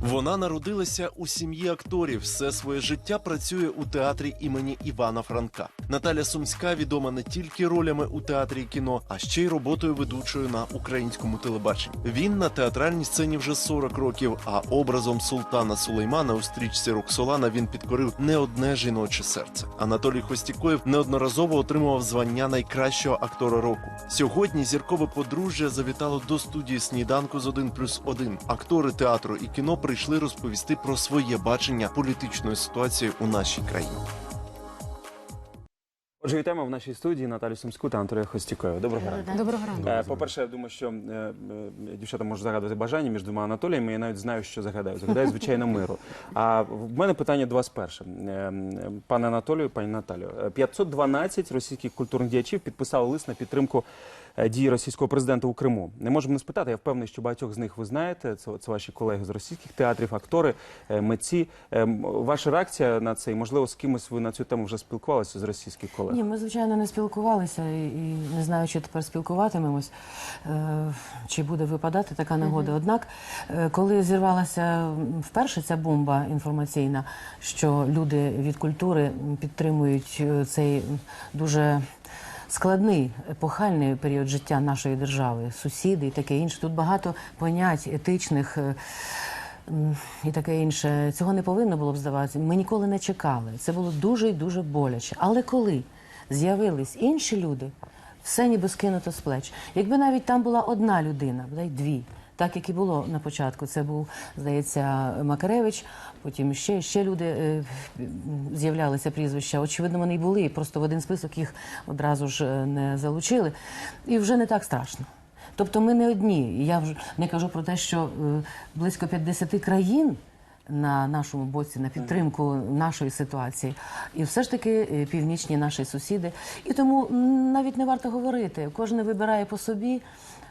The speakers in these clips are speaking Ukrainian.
Вона народилася у сім'ї акторів. Все своє життя працює у театрі імені Івана Франка. Наталя Сумська відома не тільки ролями у театрі і кіно, а ще й роботою ведучою на українському телебаченні. Він на театральній сцені вже 40 років. А образом султана Сулеймана у стрічці Роксолана він підкорив не одне жіноче серце. Анатолій Хостікоєв неодноразово отримував звання найкращого актора року. Сьогодні зіркове подружжя завітало до студії сніданку з 1 плюс 1. Актори театру і кіно прийшли розповісти про своє бачення політичної ситуації у нашій країні. Отже, вітаємо в нашій студії Наталю Сумську та Анатолія Хостікоєва. Доброго ранку. Доброго ранку. Е, По-перше, я думаю, що е, е, дівчата можуть загадувати бажання між двома Анатоліями. Я навіть знаю, що загадаю. Загадаю, звичайно, миру. А в мене питання до вас перше. Е, Пане Анатолію, пані Наталю. Е, 512 російських культурних діячів підписали лист на підтримку дії російського президента у Криму. Не можемо не спитати. Я впевнений, що багатьох з них ви знаєте. Це, це ваші колеги з російських театрів, актори, митці. Е, Ваша реакція на це, і можливо, з кимось ви на цю тему вже спілкувалися з російських колег? Ні, ми звичайно не спілкувалися і, і не знаю, чи тепер спілкуватимемось, е, чи буде випадати така нагода. Однак, е, коли зірвалася вперше ця бомба інформаційна, що люди від культури підтримують е, цей дуже складний епохальний період життя нашої держави, сусіди і таке інше. Тут багато понять етичних. і таке інше. Цього не повинно було б здаватися. Ми ніколи не чекали. Це було дуже і дуже боляче. Але коли з'явились інші люди, все ніби скинуто з плеч. Якби навіть там була одна людина, бодай дві. Так як і було на початку, це був, здається, Макаревич. Потім ще, ще люди е, з'являлися прізвища. Очевидно, вони й були. Просто в один список їх одразу ж е, не залучили. І вже не так страшно. Тобто ми не одні. Я вже не кажу про те, що е, близько 50 країн на нашому боці на підтримку нашої ситуації, і все ж таки е, північні наші сусіди. І тому навіть не варто говорити. Кожен вибирає по собі.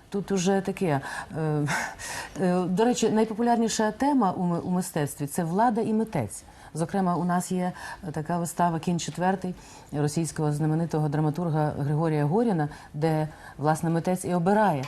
Тут уже таке. е, е, До речі, найпопулярніша тема у ми- у мистецтві це влада і митець. Зокрема, у нас є така вистава Кінь четвертий російського знаменитого драматурга Григорія Горіна, де власне митець і обирає.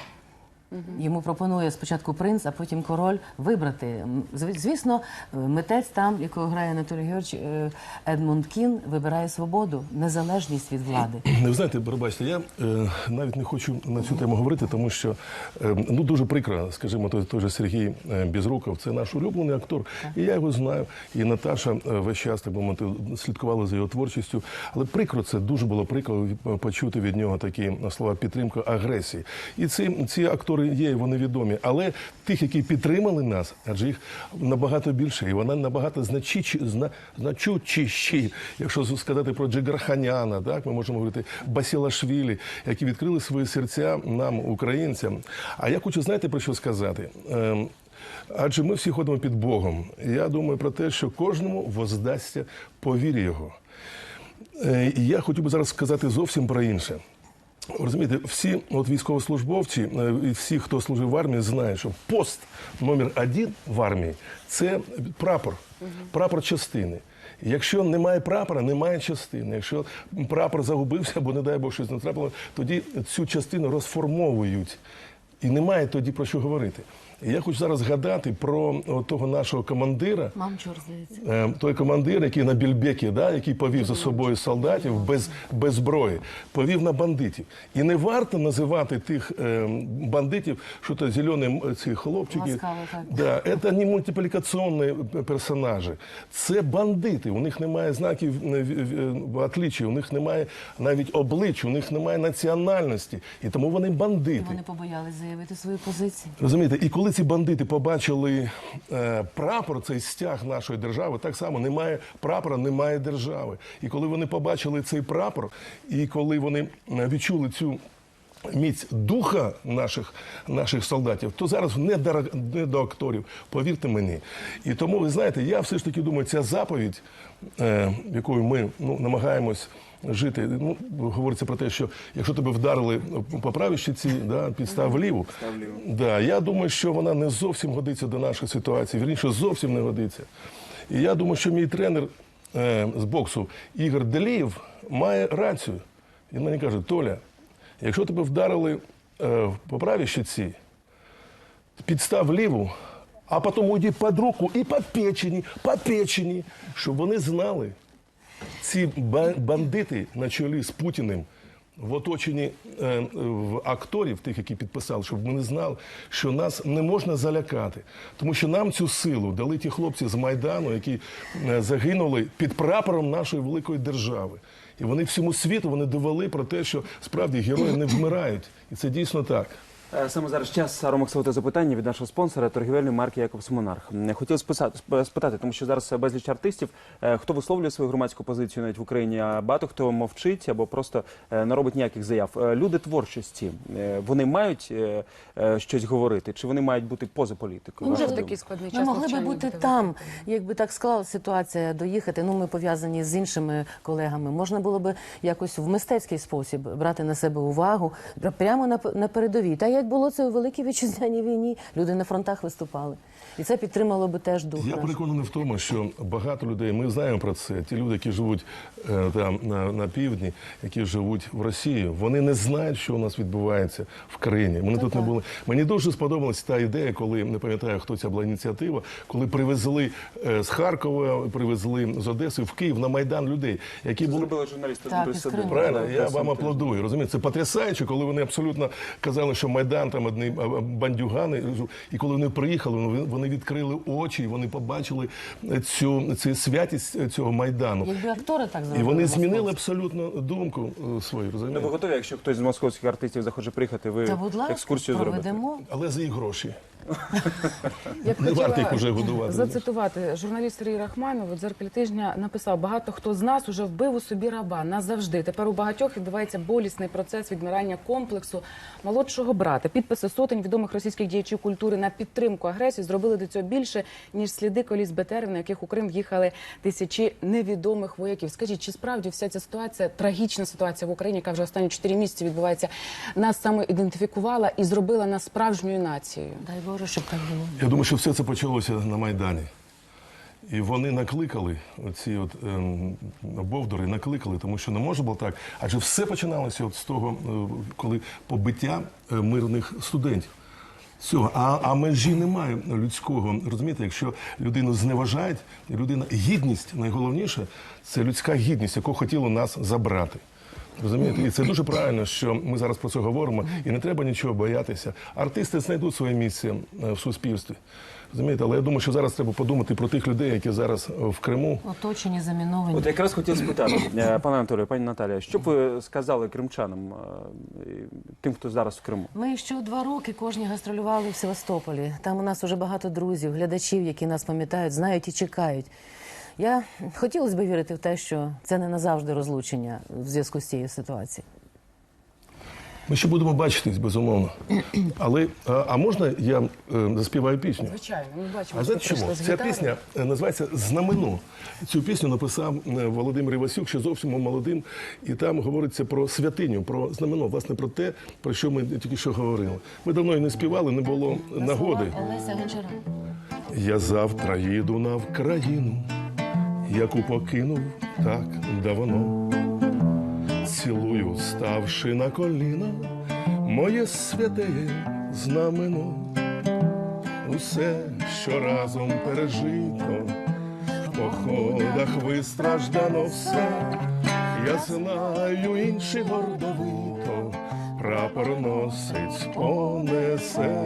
Йому пропонує спочатку принц, а потім король вибрати. Звісно, е, митець там, якого грає Анатолій Георгійович е, Едмунд Кін, вибирає свободу, незалежність від влади. Ви знаєте, пробачте, я е, навіть не хочу на цю тему говорити, тому що е, ну дуже прикро, скажімо, той, той же Сергій Безруков, це наш улюблений актор, і я його знаю. І Наташа весь час так би мовити, слідкувала за його творчістю. Але прикро це дуже було прикро почути від нього такі слова підтримка агресії. І ці, ці актори є, вони відомі. Але тих, які підтримали нас, адже їх набагато більше, і вона набагато значичі, зна, значучіші, якщо сказати про Джигарханяна, так ми можемо говорити Басілашвілі, які відкрили свої серця нам, українцям. А я хочу знаєте про що сказати? Ем, Адже ми всі ходимо під Богом. Я думаю про те, що кожному воздасться по вірі його. Е, Я хотів би зараз сказати зовсім про інше. Розумієте, всі от військовослужбовці е, всі, хто служив в армії, знають, що пост номер один в армії це прапор, прапор частини. Якщо немає прапора, немає частини. Якщо прапор загубився, або не дай Бог щось не трапило, тоді цю частину розформовують. І немає тоді про що говорити. Я хочу зараз згадати про того нашого командира, Мамчур, здається. Е, той командир, який на Більбекі, да, який повів за собою солдатів без, без зброї, повів на бандитів. І не варто називати тих е, бандитів, що то зелені ці хлопчики. Ласкаво так. Да, це не мультиплікаційні персонажі. Це бандити. У них немає знаків е, в- в- у них немає навіть облич, у них немає національності. І тому вони бандити. Вони побоялись заявити свої позиції. Розумієте, і коли ці бандити побачили е, прапор, цей стяг нашої держави, так само немає прапора, немає держави. І коли вони побачили цей прапор, і коли вони е, відчули цю міць духа наших, наших солдатів, то зараз не до, не до акторів, повірте мені. І тому, ви знаєте, я все ж таки думаю, ця заповідь, е, якою ми ну, намагаємось. Жити, ну говориться про те, що якщо тебе вдарили по правій щиці, да, підстав вліву. Да, я думаю, що вона не зовсім годиться до нашої ситуації. Вірніше, зовсім не годиться. І я думаю, що мій тренер е, з боксу Ігор Делієв має рацію. Він мені каже: Толя, якщо тебе вдарили е, по правій щиці, підстав ліву, а потім уйди під руку і під печені, під печені, щоб вони знали, ці ба- бандити на чолі з Путіним в оточенні е, в акторів, тих, які підписали, щоб вони знали, що нас не можна залякати. Тому що нам цю силу дали ті хлопці з Майдану, які е, загинули під прапором нашої великої держави. І вони всьому світу вони довели про те, що справді герої не вмирають. І це дійсно так. Е, Саме зараз час ромаксовити запитання від нашого спонсора торгівельної марки Якобс Монарх. Хотів списати- спитати, тому що зараз безліч артистів, е, хто висловлює свою громадську позицію навіть в Україні, а багато хто мовчить або просто е, не робить ніяких заяв. Люди творчості, вони мають щось говорити, чи вони мають бути поза політикою? Може Ваша в такий складний Ми час могли би бути там, якби так склалася ситуація доїхати. Ну, ми пов'язані з іншими колегами. Можна було би якось в мистецький спосіб брати на себе увагу прямо на, на передовій. Та як було це у великій вітчизняній війні, люди на фронтах виступали, і це підтримало би теж дух. Я наш. переконаний в тому, що багато людей, ми знаємо про це. Ті люди, які живуть е, там на, на півдні, які живуть в Росії, вони не знають, що у нас відбувається в країні. Вони тут не були. Мені дуже сподобалась та ідея, коли не пам'ятаю, хто ця була ініціатива, коли привезли е, з Харкова, привезли з Одеси в Київ на майдан людей, які Це були зробили журналісти Так, з із Саду. Правильно, я вам аплодую. Розумієте, це потрясаюче, коли вони абсолютно казали, що майдан там одні бандюгани. І коли вони приїхали, вони- вони відкрили очі, і вони побачили цю, цю святість цього майдану. Якби актори так І вони змінили абсолютно думку свою. свою. Ну, Розумієте? ви готові, якщо хтось з московських артистів захоче приїхати, ви Та, будь ласка, екскурсію зробите? проведемо. Але за їх гроші. Я б Не варто їх уже годувати. Зацитувати журналіст Сергій Рахманов у дзеркалі тижня написав: багато хто з нас уже вбив у собі раба назавжди. Тепер у багатьох відбувається болісний процес відмирання комплексу молодшого брата. Підписи сотень відомих російських діячів культури на підтримку агресії зробили до цього більше ніж сліди коліс БТРів, на яких у Крим в'їхали тисячі невідомих вояків. Скажіть, чи справді вся ця ситуація, трагічна ситуація в Україні, яка вже останні чотири місяці відбувається, нас саме ідентифікувала і зробила нас справжньою нацією? Дай Боже, щоб так. Я думаю, що все це почалося на Майдані. І вони накликали, ці от ем, бовдури накликали, тому що не може було так. Адже все починалося от з того, е, коли побиття е, мирних студентів. Цього. А, а межі немає людського. Розумієте, якщо людину зневажають, людина гідність найголовніше це людська гідність, яку хотіли нас забрати. Розумієте, і це дуже правильно, що ми зараз про це говоримо, і не треба нічого боятися. Артисти знайдуть своє місце е, в суспільстві. Розумієте, але я думаю, що зараз треба подумати про тих людей, які зараз е, в Криму. Оточені, заміновані. От якраз хотів спитати, е, пане Анатолію, пані Наталія, що б ви сказали кримчанам, тим, хто зараз в Криму? Ми ще два роки кожні гастролювали в Севастополі. Там у нас уже багато друзів, глядачів, які нас пам'ятають, знають і чекають. Я хотілося б вірити в те, що це не назавжди розлучення в зв'язку з цією ситуацією. Ми ще будемо бачитись, безумовно. Але а, а можна я е, заспіваю пісню? Звичайно, ми бачимо, А знаєте чому? з Ця пісня е, називається Знамено. Цю пісню написав е, Володимир Івасюк, ще зовсім молодим, і там говориться про святиню, про знамено, власне, про те, про що ми тільки що говорили. Ми давно і не співали, не було нагоди. Я завтра їду на Вкраїну, яку покинув так давно. Цілую, ставши на коліна, моє святе знамено. Усе, що разом пережито, в походах вистраждано все. Я знаю, інші гордовито, прапор носить понесе.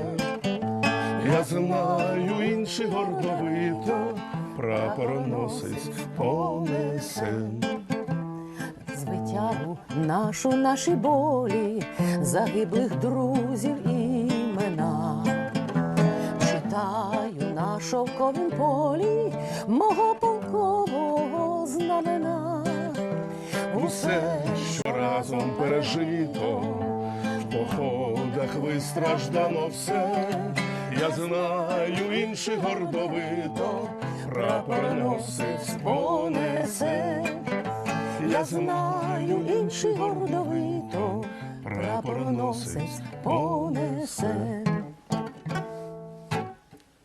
Я знаю, інші гордовито, прапор носить понесе. Звитягу нашу наші болі, загиблих друзів імена. Читаю на шовковім полі мого полкового знамена. Усе, що разом пережито, в походах вистраждано все. Я знаю, інші гордовито, прапор понесе. Я знаю, інший гордовито, прапор понесе.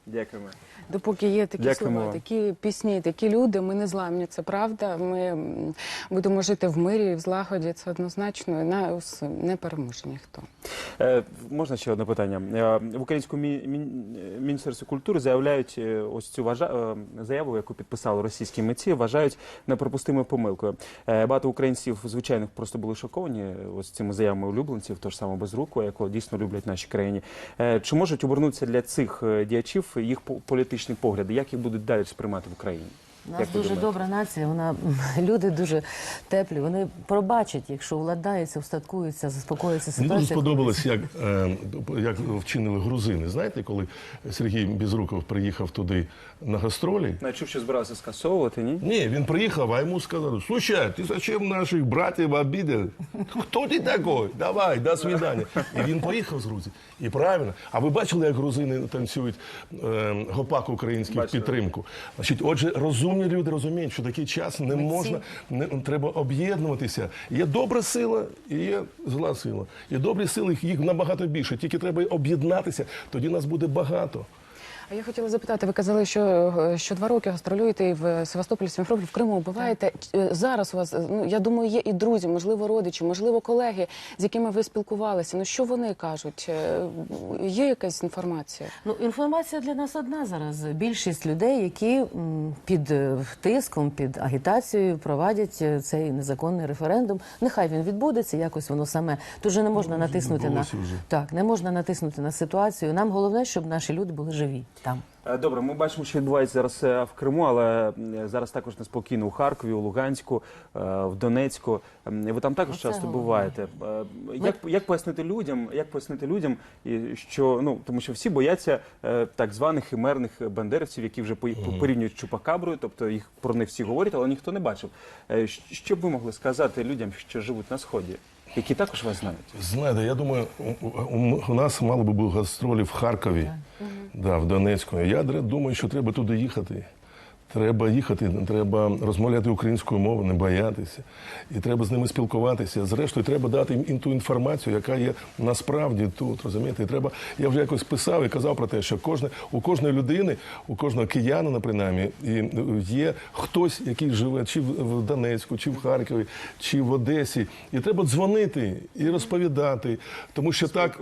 Дякуємо. Допоки є такі Дякуємо слова, вам. такі пісні, такі люди, ми не зламні, це правда. Ми будемо жити в мирі і в злагоді. Це однозначно і нас не переможе ніхто. Е, можна ще одне питання? Е, в українському мі- мін- міністерстві культури заявляють е, ось цю важа... е, заяву, яку підписали російські митці, вважають неприпустимою помилкою. Е, багато українців звичайних просто були шоковані ось цими заявами улюбленців, того ж самого Безрукова, якого дійсно люблять в нашій країні. Е, чи можуть обернутися для цих діячів їх по- політичні погляди? Як їх будуть далі сприймати в Україні? У нас Як ви дуже думаєте? добра нація. Вона люди дуже теплі. Вони пробачать, якщо владнається, встаткується, заспокоїться Мені дуже сподобалось, як, е, як вчинили грузини. Знаєте, коли Сергій Безруков приїхав туди на гастролі. Я чув, що збирався скасовувати, ні? Ні, він приїхав, а йому сказали, слушай, ти зачем наших братів обідав? Хто ти такий? Давай, до свидання. І він поїхав з Грузії. І правильно. А ви бачили, як грузини танцюють е, гопак український в Бачили. підтримку? Значить, отже, розумні люди розуміють, що такий час не можна, не, треба об'єднуватися. Є добра сила і є зла сила. І добрі сили їх набагато більше. Тільки треба об'єднатися, тоді нас буде багато. А я хотіла запитати, ви казали, що, е, що два роки гастролюєте і в Севастополі, Сімферополі, в Криму буваєте. Е, Зараз у вас, е, ну я думаю, є і друзі, можливо, родичі, можливо, колеги, з якими ви спілкувалися. Ну що вони кажуть? Є якась інформація? Ну, інформація для нас одна зараз. Більшість людей, які під тиском, під агітацією провадять е, цей незаконний референдум. Нехай він відбудеться, якось воно саме. Тут же не можна натиснути на вже. так, не можна натиснути на ситуацію. Нам головне, щоб наші люди були живі там. Е, Добре, ми бачимо, що відбувається зараз е, в Криму, але е, зараз також неспокійно у Харкові, у Луганську, в Донецьку. Ви там також часто головне. буваєте. Як, як пояснити людям, як пояснити людям, що ну тому, що всі бояться так званих химерних бандерівців, які вже порівнюють з чупакаброю, тобто їх про них всі говорять, але ніхто не бачив. Що б ви могли сказати людям, що живуть на сході, які також вас знають? Знаєте, я думаю, у, у- у нас мало би бути гастролі в Харкові, да, в Донецьку. Я дре- думаю, що треба туди їхати. Треба їхати, треба розмовляти українською мовою, не боятися. І треба з ними спілкуватися. Зрештою, треба дати їм ту інформацію, яка є насправді тут. Розумієте? І треба, я вже якось писав і казав про те, що кожне, у кожної людини, у кожного киянина, принаймні, і е, є хтось, який живе чи в Донецьку, чи в Харкові, чи в Одесі. І треба дзвонити і розповідати. Тому що так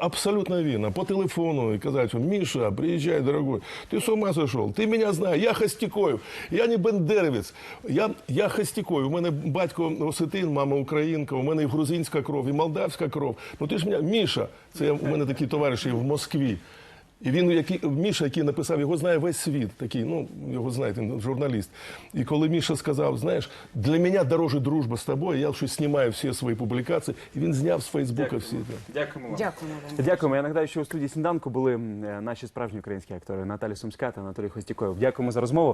абсолютно вірно. По телефону і казати, що Міша, приїжджай, дорогой, ти з ума зайшов, ти мене знаєш, я Хостікоєв, я не Бендеревець, я, я Хастікоїв. у мене батько осетин, мама українка, у мене і грузинська кров, і молдавська кров. Ну ти ж мене, Міша, це у мене такі товариші в Москві. І він, який, Міша, який написав, його знає весь світ, такий, ну, його знаєте, він журналіст. І коли Міша сказав, знаєш, для мене дороже дружба з тобою, я щось знімаю всі свої публікації, і він зняв з Фейсбука всі. Дякуємо вам. Дякуємо вам. Дякуємо. Я нагадаю, що у студії сніданку були е, наші справжні українські актори Наталі Сумська та Анатолій Хостікоєв. Дякуємо за розмову.